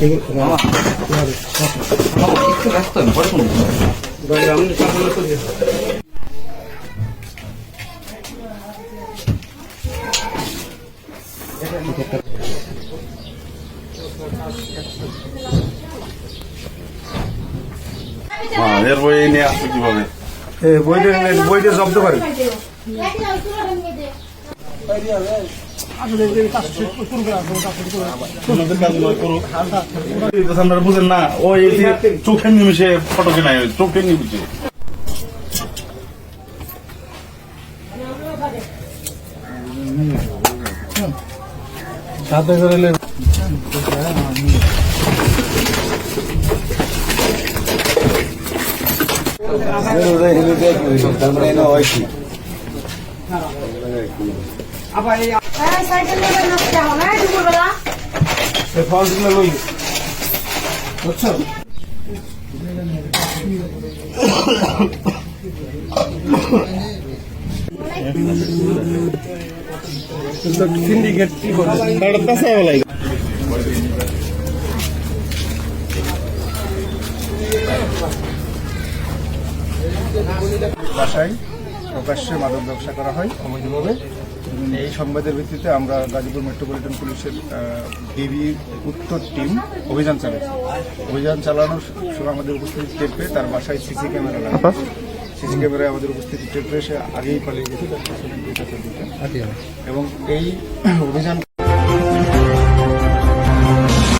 একটু ব্যস্ত বই নিয়ে কীভাবে? বইটা বইটা জব্দ করে আপনারা বুঝেন না ও চোখের নিমিশে ফটো কেনাই হয়েছে চোখের নিমিশে সাথে করে নেন সাইকেল নেবে নষ্ট হবে দুপুরবেলা। ফলসগুলো লই। বুঝছ? সিন্ডিকেট কি করে? বাসায় প্রকাশ্যে মাদক ব্যবসা করা হয় অবৈধভাবে এই সংবাদের ভিত্তিতে আমরা গাজীপুর মেট্রোপলিটন পুলিশের ডিবি উত্তর টিম অভিযান চালাচ্ছি। অভিযান চালানোর সময় আমাদের উপস্থিতি টের পেয়ে তার বাসায় সিসি ক্যামেরা লাগা সিসি ক্যামেরায় আমাদের উপস্থিতি টের পেয়ে সে আগেই পালিয়ে গেছে চারদিকে। এবং এই অভিযান